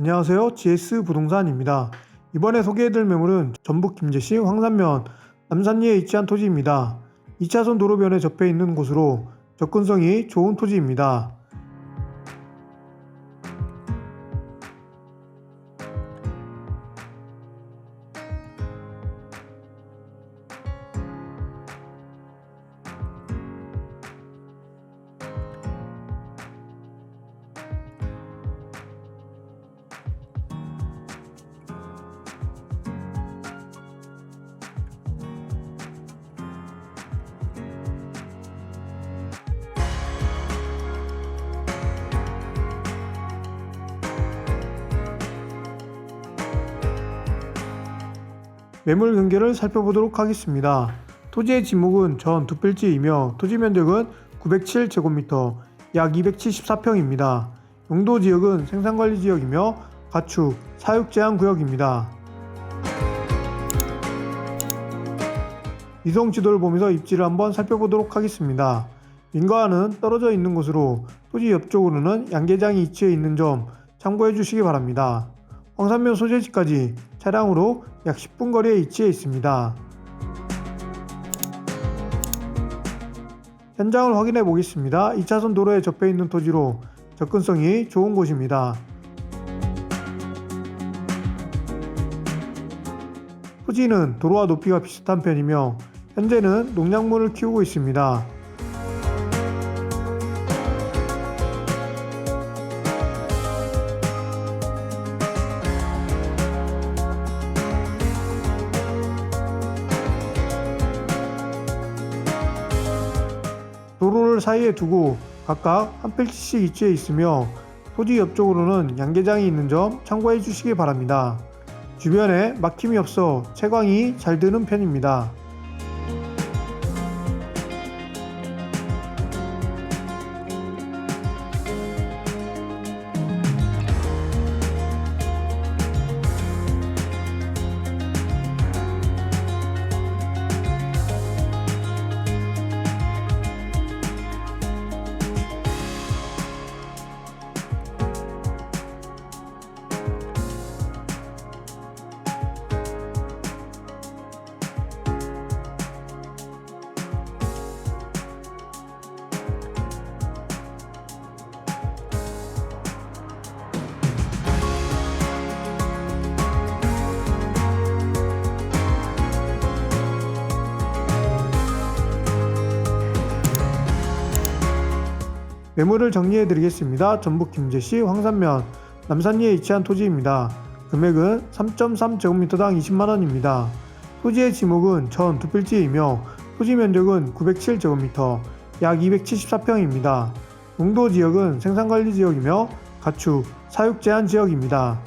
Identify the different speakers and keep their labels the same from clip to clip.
Speaker 1: 안녕하세요. GS 부동산입니다. 이번에 소개해드릴 매물은 전북 김제시 황산면 남산리에 위치한 토지입니다. 2차선 도로변에 접해 있는 곳으로 접근성이 좋은 토지입니다. 매물 경계를 살펴보도록 하겠습니다. 토지의 지목은 전 두 필지이며 토지 면적은 907제곱미터, 약 274평입니다. 용도 지역은 생산관리 지역이며 가축, 사육 제한 구역입니다. 이동 지도를 보면서 입지를 한번 살펴보도록 하겠습니다. 민가와는 떨어져 있는 곳으로 토지 옆쪽으로는 양계장이 위치해 있는 점 참고해 주시기 바랍니다. 황산면 소재지까지 차량으로 약 10분 거리에 위치해 있습니다. 현장을 확인해 보겠습니다. 2차선 도로에 접해 있는 토지로 접근성이 좋은 곳입니다. 토지는 도로와 높이가 비슷한 편이며 현재는 농작물을 키우고 있습니다. 도로를 사이에 두고 각각 한 필지씩 위치해 있으며 토지 옆쪽으로는 양계장이 있는 점 참고해 주시기 바랍니다. 주변에 막힘이 없어 채광이 잘 드는 편입니다. 매물을 정리해 드리겠습니다. 전북 김제시 황산면 남산리에 위치한 토지입니다. 금액은 3.3제곱미터당 20만원입니다. 토지의 지목은 전 두 필지이며 토지 면적은 907제곱미터, 약 274평입니다. 용도 지역은 생산관리 지역이며 가축, 사육 제한 지역입니다.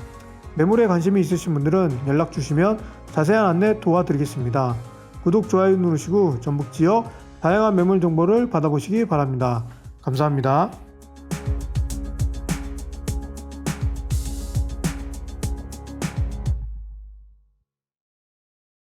Speaker 1: 매물에 관심이 있으신 분들은 연락 주시면 자세한 안내 도와드리겠습니다. 구독, 좋아요 누르시고 전북 지역 다양한 매물 정보를 받아보시기 바랍니다. 감사합니다.